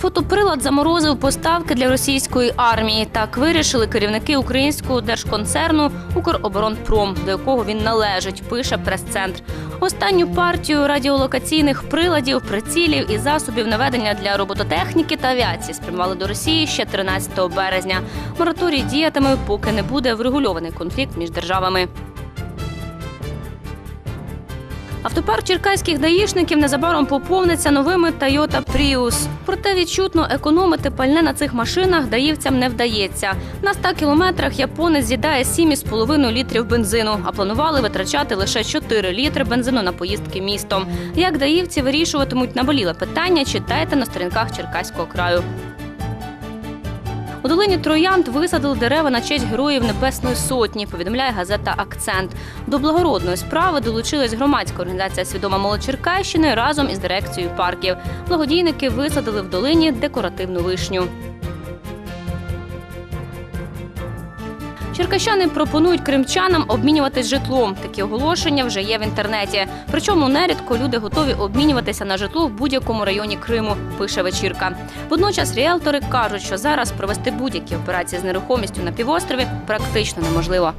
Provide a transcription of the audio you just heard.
Фотоприлад заморозив поставки для російської армії. Так вирішили керівники українського держконцерну Укроборонпром, до якого він належить, пише прес-центр. Останню партію радіолокаційних приладів, прицілів і засобів наведення для робототехніки та авіації спрямували до Росії ще 13 березня. Мораторій діятиме, поки не буде врегульований конфлікт між державами. Автопарк черкаських даїшників незабаром поповниться новими Toyota Prius. Проте відчутно економити пальне на цих машинах даївцям не вдається. На 100 кілометрах японець з'їдає 7,5 літрів бензину, а планували витрачати лише 4 літри бензину на поїздки містом. Як даївці вирішуватимуть наболіле питання, читайте на сторінках Черкаського краю. У долині Троянд висадили дерева на честь героїв Небесної Сотні, повідомляє газета Акцент. До благородної справи долучилась громадська організація Свідома молодь Черкащини разом із дирекцією парків. Благодійники висадили в долині декоративну вишню. Черкащани пропонують кримчанам обмінюватись житлом. Такі оголошення вже є в інтернеті. Причому нерідко люди готові обмінюватися на житло в будь-якому районі Криму. Пише вечірка. Водночас ріелтори кажуть, що зараз провести будь-які операції з нерухомістю на півострові практично неможливо.